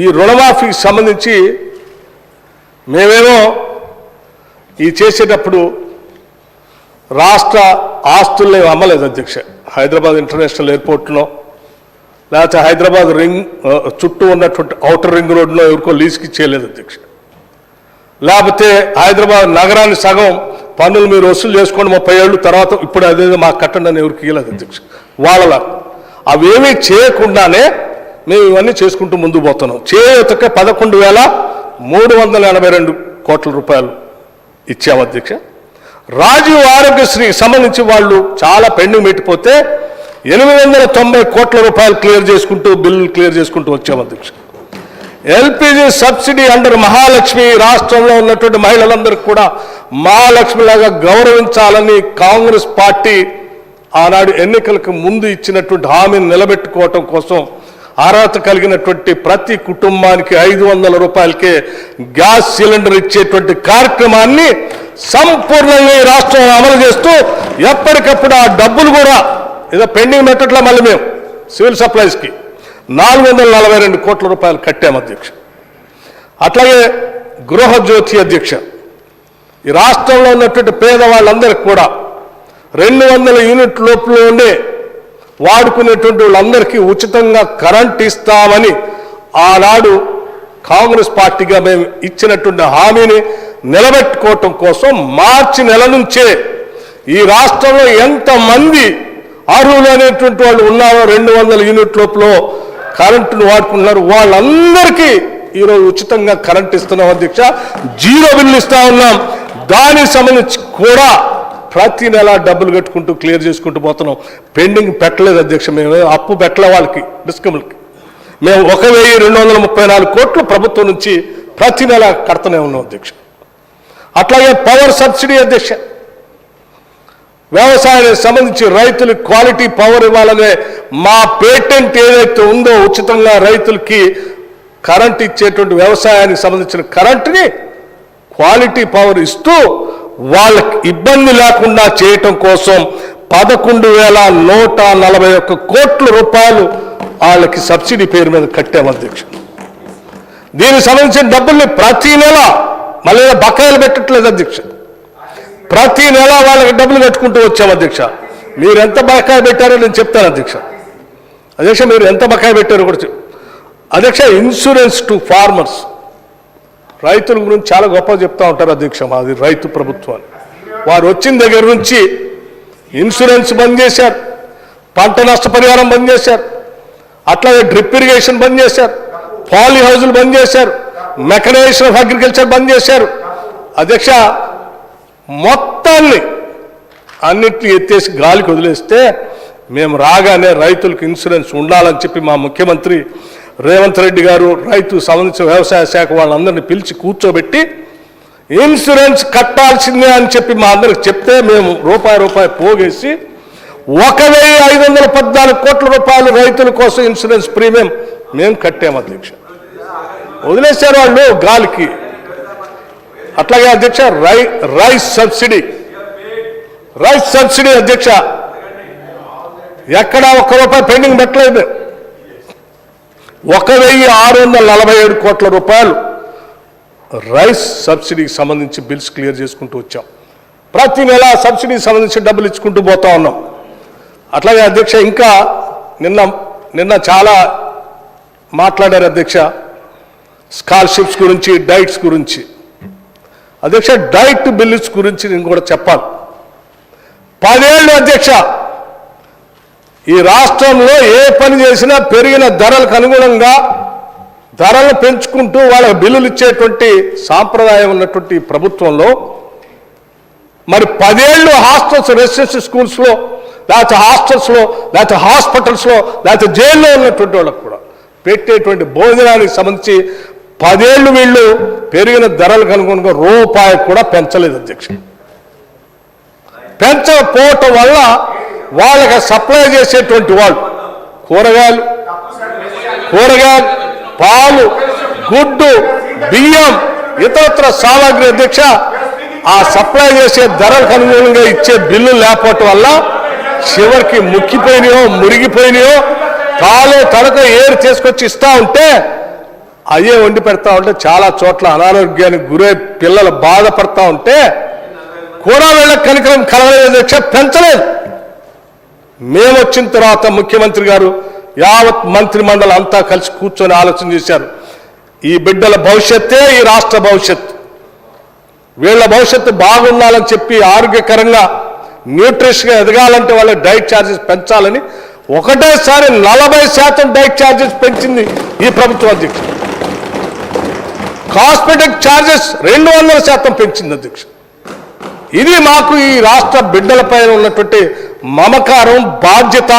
ఈ రుణమాఫీకి సంబంధించి మేమేమో ఈ చేసేటప్పుడు రాష్ట్ర ఆస్తుల్ని అమ్మలేదు అధ్యక్ష. హైదరాబాద్ ఇంటర్నేషనల్ ఎయిర్పోర్ట్లో లేకపోతే హైదరాబాద్ రింగ్ చుట్టూ ఉన్నటువంటి ఔటర్ రింగ్ రోడ్లో ఎవరికో లీజ్కి ఇచ్చేయలేదు అధ్యక్ష. లేకపోతే హైదరాబాద్ నగరాన్ని సగం పన్నులు మీరు వసూలు చేసుకోండి ముప్పై ఏళ్ళు తర్వాత ఇప్పుడు అదేదో మాకు కట్టండి అని ఎవరికి ఇవ్వలేదు అధ్యక్ష. వాళ్ళలా అవేమీ చేయకుండానే మేము ఇవన్నీ చేసుకుంటూ ముందు పోతున్నాం. చేయతక పదకొండు వేల మూడు వందల ఎనభై రెండు కోట్ల రూపాయలు ఇచ్చాము అధ్యక్ష. రాజీవ్ ఆరోగ్యశ్రీ సంబంధించి వాళ్ళు చాలా పెండింగ్ పెట్టిపోతే ఎనిమిది వందల తొంభై కోట్ల రూపాయలు క్లియర్ చేసుకుంటూ బిల్లులు క్లియర్ చేసుకుంటూ వచ్చాము అధ్యక్ష. ఎల్పిజి సబ్సిడీ అండర్ మహాలక్ష్మి రాష్ట్రంలో ఉన్నటువంటి మహిళలందరికీ కూడా మహాలక్ష్మిలాగా గౌరవించాలని కాంగ్రెస్ పార్టీ ఆనాడు ఎన్నికలకు ముందు ఇచ్చినటువంటి హామీని నిలబెట్టుకోవటం కోసం అర్హత కలిగినటువంటి ప్రతి కుటుంబానికి ఐదు వందల రూపాయలకే గ్యాస్ సిలిండర్ ఇచ్చేటువంటి కార్యక్రమాన్ని సంపూర్ణంగా ఈ రాష్ట్రంలో అమలు చేస్తూ ఎప్పటికప్పుడు ఆ డబ్బులు కూడా ఏదో పెండింగ్ పెట్టట్లే మళ్ళీ మేము సివిల్ సప్లైస్కి నాలుగు వందల నలభై రెండు కోట్ల రూపాయలు కట్టాము అధ్యక్ష. అట్లాగే గృహజ్యోతి అధ్యక్ష. ఈ రాష్ట్రంలో ఉన్నటువంటి పేదవాళ్ళందరికీ కూడా రెండు వందల యూనిట్ లోపల ఉండే వాడుకునేటువంటి వాళ్ళందరికీ ఉచితంగా కరెంట్ ఇస్తామని ఆనాడు కాంగ్రెస్ పార్టీగా మేము ఇచ్చినటువంటి హామీని నిలబెట్టుకోవటం కోసం మార్చి నెల నుంచే ఈ రాష్ట్రంలో ఎంతమంది అర్హులు అనేటువంటి వాళ్ళు ఉన్నారో రెండు వందల యూనిట్ లోపల కరెంటును వాడుకుంటున్నారు. వాళ్ళందరికీ ఈరోజు ఉచితంగా కరెంట్ ఇస్తున్నాం అధ్యక్ష. జీరో బిల్లు ఇస్తా ఉన్నాం. దానికి సంబంధించి కూడా ప్రతి నెల డబ్బులు కట్టుకుంటూ క్లియర్ చేసుకుంటూ పోతున్నాం. పెండింగ్ పెట్టలేదు అధ్యక్ష మేము అప్పు పెట్టలే వాళ్ళకి డిస్కమ్లకి. మేము ఒక వెయ్యి రెండు వందల ముప్పై నాలుగు కోట్లు ప్రభుత్వం నుంచి ప్రతి నెల కడతనే ఉన్నాం అధ్యక్ష. అట్లాగే పవర్ సబ్సిడీ అధ్యక్ష. వ్యవసాయానికి సంబంధించి రైతులకు క్వాలిటీ పవర్ ఇవ్వాలనే మా పేటెంట్ ఏదైతే ఉందో ఉచితంగా రైతులకి కరెంట్ ఇచ్చేటువంటి వ్యవసాయానికి సంబంధించిన కరెంటుని క్వాలిటీ పవర్ ఇస్తూ వాళ్ళకి ఇబ్బంది లేకుండా చేయటం కోసం పదకొండు వేల నూట నలభై ఒక్క కోట్ల రూపాయలు వాళ్ళకి సబ్సిడీ పేరు మీద కట్టాము అధ్యక్షుడు. దీనికి సంబంధించిన డబ్బుల్ని ప్రతి నెల మళ్ళీ బకాయిలు పెట్టట్లేదు అధ్యక్ష ప్రతి నెల వాళ్ళకి డబ్బులు కట్టుకుంటూ వచ్చాము అధ్యక్ష. మీరు ఎంత బకాయి పెట్టారో నేను చెప్తాను అధ్యక్ష. అధ్యక్ష మీరు ఎంత బకాయి పెట్టారో కూడా చెప్. అధ్యక్ష ఇన్సూరెన్స్ టు ఫార్మర్స్. రైతుల గురించి చాలా గొప్పగా చెప్తా ఉంటారు అధ్యక్ష మాది రైతు ప్రభుత్వాన్ని. వారు వచ్చిన దగ్గర నుంచి ఇన్సూరెన్స్ బంద్ చేశారు పంట నష్టపరిహారం బంద్ చేశారు అట్లాగే డ్రిప్ ఇరిగేషన్ బంద్ చేశారు పాలీ హౌజులు బంద్ చేశారు మెకనైజేషన్ ఆఫ్ అగ్రికల్చర్ బంద్ చేశారు. అధ్యక్ష మొత్తాన్ని అన్నిటిని ఎత్తేసి గాలికి వదిలేస్తే మేము రాగానే రైతులకు ఇన్సూరెన్స్ ఉండాలని చెప్పి మా ముఖ్యమంత్రి రేవంత్ రెడ్డి గారు రైతు సంబంధించిన వ్యవసాయ శాఖ వాళ్ళందరినీ పిలిచి కూర్చోబెట్టి ఇన్సూరెన్స్ కట్టాల్సిందే అని చెప్పి మా అందరికి చెప్తే మేము రూపాయి రూపాయి పోగేసి ఒక వెయ్యి ఐదు వందల పద్నాలుగు కోట్ల రూపాయలు రైతుల కోసం ఇన్సూరెన్స్ ప్రీమియం మేము కట్టాము అధ్యక్ష. వదిలేశారు వాళ్ళు గాలికి. అట్లాగే అధ్యక్ష రై రైస్ సబ్సిడీ. రైస్ సబ్సిడీ అధ్యక్ష ఎక్కడా ఒక్క రూపాయి పెండింగ్ పెట్టలేదు. ఒక వెయ్యి ఆరు వందల నలభై ఏడు కోట్ల రూపాయలు రైస్ సబ్సిడీకి సంబంధించి బిల్స్ క్లియర్ చేసుకుంటూ వచ్చాం. ప్రతి నెల సబ్సిడీకి సంబంధించి డబ్బులు ఇచ్చుకుంటూ పోతా ఉన్నాం. అట్లాగే అధ్యక్ష ఇంకా నిన్న నిన్న చాలా మాట్లాడారు అధ్యక్ష స్కాలర్షిప్స్ గురించి డైట్స్ గురించి. అధ్యక్ష డైట్ బిల్స్ గురించి నేను కూడా చెప్పాలి. పదేళ్ళు అధ్యక్ష ఈ రాష్ట్రంలో ఏ పని చేసినా పెరిగిన ధరలకు అనుగుణంగా ధరలు పెంచుకుంటూ వాళ్ళ బిల్లులు ఇచ్చేటువంటి సాంప్రదాయం ఉన్నటువంటి ప్రభుత్వంలో మరి పదేళ్ళు హాస్టల్స్ రెసిడెన్సీ స్కూల్స్లో లేకపోతే హాస్టల్స్లో లేకపోతే హాస్పిటల్స్లో లేకపోతే జైల్లో ఉన్నటువంటి వాళ్ళకు కూడా పెట్టేటువంటి భోజనానికి సంబంధించి పదేళ్ళు వీళ్ళు పెరిగిన ధరలకు అనుగుణంగా రూపాయి కూడా పెంచలేదు అధ్యక్ష. పెంచకపోవటం వల్ల వాళ్ళకి సప్లై చేసేటువంటి వాళ్ళు. కూరగాయలు కూరగాయలు పాలు గుడ్డు బియ్యం ఇతరత్ర సామాగ్రి అధ్యక్ష ఆ సప్లై చేసే ధరలకు అనుగుణంగా ఇచ్చే బిల్లు లేకపోవటం వల్ల చివరికి ముక్కిపోయినాయో మురిగిపోయినాయో కాలు తనక ఏరు తీసుకొచ్చి ఇస్తా ఉంటే అయ్యే వండి పెడతా ఉంటే చాలా చోట్ల అనారోగ్యానికి గురై పిల్లలు బాధపడతా ఉంటే కూడా వెళ్ళ కనికరం కలగలేదు పెంచలేదు. మేము వచ్చిన తర్వాత ముఖ్యమంత్రి గారు యావత్ మంత్రి మండలి అంతా కలిసి కూర్చొని ఆలోచన చేశారు. ఈ బిడ్డల భవిష్యత్తే ఈ రాష్ట్ర భవిష్యత్తు. వీళ్ళ భవిష్యత్తు బాగుండాలని చెప్పి ఆరోగ్యకరంగా న్యూట్రిషన్గా ఎదగాలంటే వాళ్ళ డైట్ ఛార్జెస్ పెంచాలని ఒకటేసారి నలభై శాతం డైట్ ఛార్జెస్ పెంచింది ఈ ప్రభుత్వం అధ్యక్షుడు. కాస్మెటిక్ ఛార్జెస్ రెండు వందల శాతం పెంచింది అధ్యక్షుడు. ఇది మాకు ఈ రాష్ట్ర బిడ్డలపైన ఉన్నటువంటి మమకారం బాధ్యత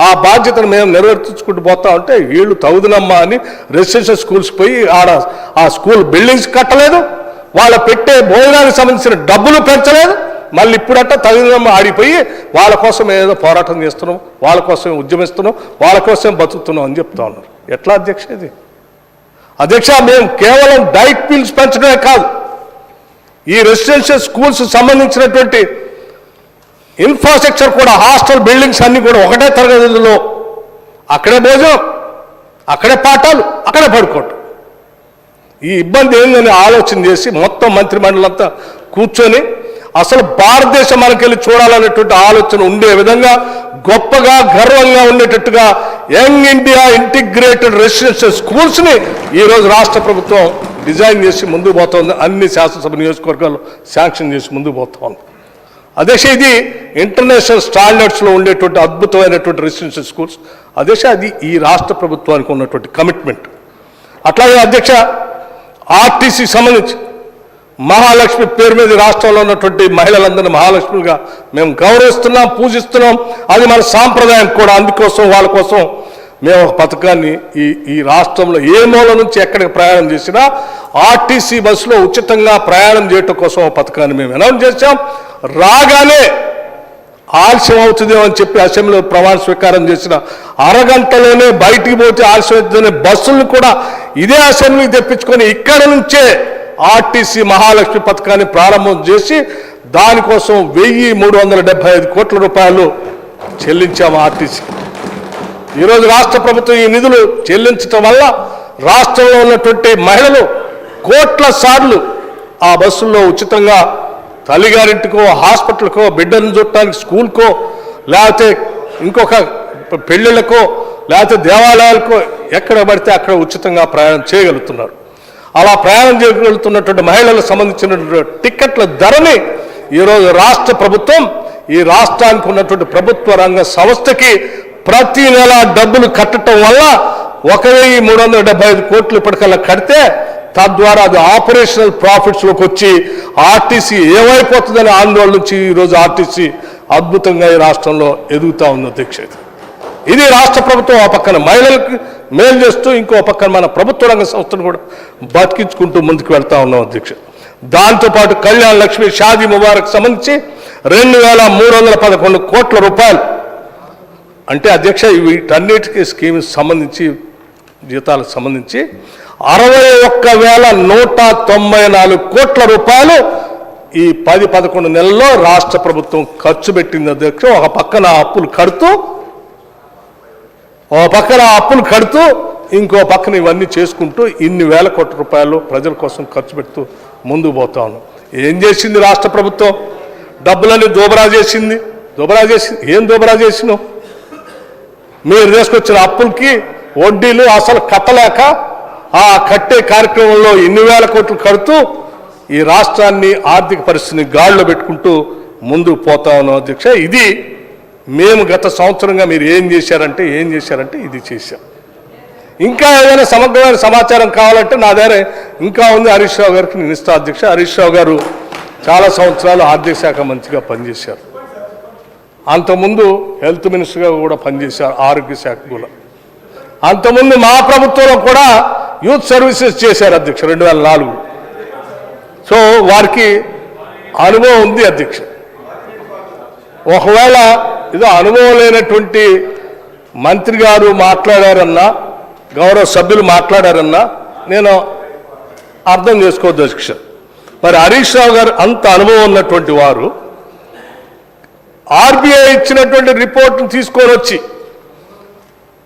ఆ బాధ్యతను మేము నెరవేర్చుకుంటూ పోతా ఉంటే వీళ్ళు తగుదనమ్మా అని రెసిడెన్షియల్ స్కూల్స్ పోయి ఆడ ఆ స్కూల్ బిల్డింగ్స్ కట్టలేదు వాళ్ళ పెట్టే భోజనానికి సంబంధించిన డబ్బులు పెంచలేదు మళ్ళీ ఇప్పుడట్ట తగుదనమ్మ ఆడిపోయి వాళ్ళ కోసం ఏదో పోరాటం చేస్తున్నాం వాళ్ళ కోసం ఉద్యమిస్తున్నాం వాళ్ళ కోసం బతుకుతున్నాం అని చెప్తా ఉన్నారు. ఎట్లా అధ్యక్ష ఇది? అధ్యక్ష మేము కేవలం డైట్ బిల్స్ పెంచడమే కాదు ఈ రెసిడెన్షియల్ స్కూల్స్ సంబంధించినటువంటి ఇన్ఫ్రాస్ట్రక్చర్ కూడా హాస్టల్ బిల్డింగ్స్ అన్నీ కూడా ఒకటే తరగతిలో. అక్కడే భోజనం అక్కడే పాఠాలు అక్కడే పడుకోవటం. ఈ ఇబ్బంది ఏందని ఆలోచన చేసి మొత్తం మంత్రిమండలంతా కూర్చొని అసలు భారతదేశం మనకెళ్ళి చూడాలనేటువంటి ఆలోచన ఉండే విధంగా గొప్పగా గర్వంగా ఉండేటట్టుగా యంగ్ ఇండియా ఇంటిగ్రేటెడ్ రెసిడెన్షియల్ స్కూల్స్ని ఈరోజు రాష్ట్ర ప్రభుత్వం డిజైన్ చేసి ముందుకు పోతోంది. అన్ని శాసనసభ నియోజకవర్గాలు శాంక్షన్ చేసి ముందుకు పోతోంది అధ్యక్ష ఇది ఇంటర్నేషనల్ స్టాండర్డ్స్లో ఉండేటువంటి అద్భుతమైనటువంటి రెసిడెన్షియల్ స్కూల్స్. అధ్యక్ష అది ఈ రాష్ట్ర ప్రభుత్వానికి ఉన్నటువంటి కమిట్మెంట్. అట్లాగే అధ్యక్ష ఆర్టీసీ సంబంధించి మహాలక్ష్మి పేరు మీద రాష్ట్రంలో ఉన్నటువంటి మహిళలందరినీ మహాలక్ష్మిగా మేము గౌరవిస్తున్నాం పూజిస్తున్నాం. అది మన సాంప్రదాయం కూడా. అందుకోసం వాళ్ళ కోసం మేము ఒక పథకాన్ని ఈ ఈ రాష్ట్రంలో ఏ మూల నుంచి ఎక్కడికి ప్రయాణం చేసినా ఆర్టీసీ బస్సులో ఉచితంగా ప్రయాణం చేయటం కోసం ఒక పథకాన్ని మేము అనౌన్స్ చేశాం. రాగానే ఆలస్యం అవుతుందేమో అని చెప్పి అసెంబ్లీలో ప్రమాణ స్వీకారం చేసిన అరగంటలోనే బయటికి పోతే ఆలస్యం అవుతుందనే బస్సులను కూడా ఇదే అసెంబ్లీకి తెప్పించుకొని ఇక్కడ నుంచే ఆర్టీసీ మహాలక్ష్మి పథకాన్ని ప్రారంభం చేసి దానికోసం వెయ్యి మూడు వందల డెబ్బై ఐదు కోట్ల రూపాయలు చెల్లించాము ఆర్టీసీ. ఈరోజు రాష్ట్ర ప్రభుత్వం ఈ నిధులు చెల్లించటం వల్ల రాష్ట్రంలో ఉన్నటువంటి మహిళలు కోట్ల సార్లు ఆ బస్సుల్లో ఉచితంగా తల్లిగారింటికో హాస్పిటల్కో బిడ్డను చుట్టానికి స్కూల్కో లేకపోతే ఇంకొక పెళ్ళిళ్ళకో లేకపోతే దేవాలయాలకో ఎక్కడ పడితే అక్కడ ఉచితంగా ప్రయాణం చేయగలుగుతున్నారు. అలా ప్రయాణం చేయగలుగుతున్నటువంటి మహిళలకు సంబంధించిన టిక్కెట్ల ధరని ఈరోజు రాష్ట్ర ప్రభుత్వం ఈ రాష్ట్రానికి ఉన్నటువంటి ప్రభుత్వ రంగ సంస్థకి ప్రతి నెల డబ్బులు కట్టడం వల్ల ఒక వెయ్యి మూడు వందల డెబ్బై ఐదు కోట్లు ఇప్పటికల్లా కడితే తద్వారా అది ఆపరేషనల్ ప్రాఫిట్స్లోకి వచ్చి ఆర్టీసీ ఏమైపోతుందనే ఆందోళన నుంచి ఈరోజు ఆర్టీసీ అద్భుతంగా ఈ రాష్ట్రంలో ఎదుగుతా ఉంది అధ్యక్ష. ఇది రాష్ట్ర ప్రభుత్వం ఆ పక్కన మహిళలకు మేలు చేస్తూ ఇంకో పక్కన మన ప్రభుత్వ రంగ సంస్థను కూడా బతికించుకుంటూ ముందుకు వెళ్తా ఉన్నాం అధ్యక్ష. దాంతోపాటు కళ్యాణ్ లక్ష్మి షాదీ ముబారక్ సంబంధించి రెండు వేల మూడు వందల పదకొండు కోట్ల రూపాయలు. అంటే అధ్యక్ష వీటన్నిటికీ స్కీమ్ సంబంధించి జీతాలకు సంబంధించి అరవై ఒక్క వేల నూట తొంభై నాలుగు కోట్ల రూపాయలు ఈ పది పదకొండు నెలల్లో రాష్ట్ర ప్రభుత్వం ఖర్చు పెట్టింది. అధ్యక్ష ఒక పక్కన అప్పులు కడుతూ ఒక పక్కన అప్పులు కడుతూ ఇంకో పక్కన ఇవన్నీ చేసుకుంటూ ఇన్ని వేల కోట్ల రూపాయలు ప్రజల కోసం ఖర్చు పెడుతూ ముందుకు పోతాను ఏం చేసింది రాష్ట్ర ప్రభుత్వం? డబ్బులన్నీ దోబరా చేసింది. దోబరా చేసి ఏం దోబరా చేసినావు? మీరు తీసుకొచ్చిన అప్పులకి వడ్డీలు అసలు కట్టలేక ఆ కట్టే కార్యక్రమంలో ఎన్ని వేల కోట్లు కడుతూ ఈ రాష్ట్రాన్ని ఆర్థిక పరిస్థితిని గాడిలో పెట్టుకుంటూ ముందుకు పోతా ఉన్నాం అధ్యక్ష. ఇది మేము గత సంవత్సరంగా మీరు ఏం చేశారంటే ఏం చేశారంటే ఇది చేశాం. ఇంకా ఏదైనా సమగ్రమైన సమాచారం కావాలంటే నా దగ్గర ఇంకా ఉంది హరీష్ రావు గారికి నేను ఇస్తా అధ్యక్ష. హరీష్ రావు గారు చాలా సంవత్సరాలు ఆర్థిక శాఖ మంత్రిగా పనిచేశారు. అంతకుముందు హెల్త్ మినిస్టర్గా కూడా పనిచేశారు ఆరోగ్య శాఖ కూడా. అంతకుముందు మా ప్రభుత్వంలో కూడా యూత్ సర్వీసెస్ చేశారు అధ్యక్ష రెండు వేల నాలుగు. సో వారికి అనుభవం ఉంది అధ్యక్ష. ఒకవేళ ఏదో అనుభవం లేనటువంటి మంత్రి గారు మాట్లాడారన్నా గౌరవ సభ్యులు మాట్లాడారన్నా నేను అర్థం చేసుకోవద్దు అధ్యక్ష. మరి హరీష్ రావు గారు అంత అనుభవం ఉన్నటువంటి వారు ఆర్బీఐ ఇచ్చినటువంటి రిపోర్ట్ను తీసుకొని వచ్చి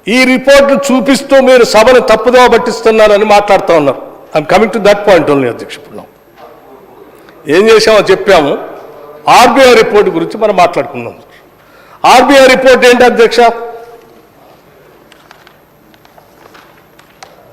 ఈ రిపోర్ట్ను చూపిస్తూ మీరు సభను తప్పుదోవ పట్టిస్తున్నారని మాట్లాడుతూ ఉన్నారు. I'm coming to that point only అధ్యక్ష ఇప్పుడు ఏం చేసామో చెప్పాము. ఆర్బీఐ రిపోర్ట్ గురించి మనం మాట్లాడుకుందాం ఆర్బీఐ రిపోర్ట్ ఏంటి అధ్యక్ష?